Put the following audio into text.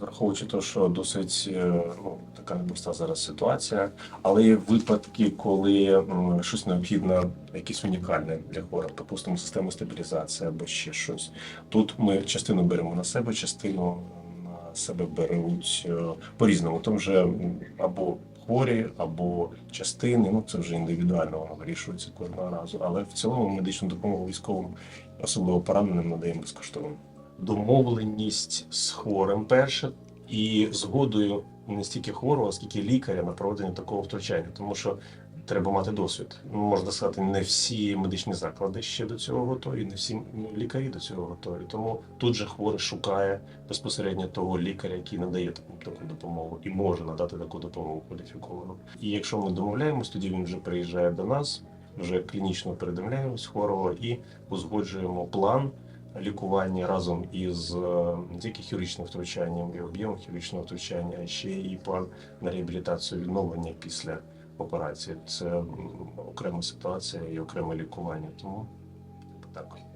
Враховуючи те, що досить е, ну, така непроста зараз ситуація, але є випадки, коли м, щось необхідно, якесь унікальне для хворих, допустимо, система стабілізації або ще щось. Тут ми частину беремо на себе, частину на себе беруть е, по-різному. Там вже або хворі, або частини. Ну це вже індивідуально воно вирішується кожного разу. Але в цілому медичну допомогу військовим, особливо пораненим, надаємо безкоштовно домовленість з хворим перше і згодою не стільки хворого, скільки лікаря на проведення такого втручання, тому що треба мати досвід. Ну, Можна сказати, не всі медичні заклади ще до цього готові, не всі лікарі до цього готові. Тому тут же хворий шукає безпосередньо того лікаря, який надає таку, таку допомогу і може надати таку допомогу кваліфіковану. І якщо ми домовляємось, тоді він вже приїжджає до нас, вже клінічно передивляємось хворого і узгоджуємо план лікування разом із е, не тільки хірургічним втручанням і об'ємом хірургічного втручання, а ще і план на реабілітацію відновлення після операції. Це окрема ситуація і окреме лікування. Тому так.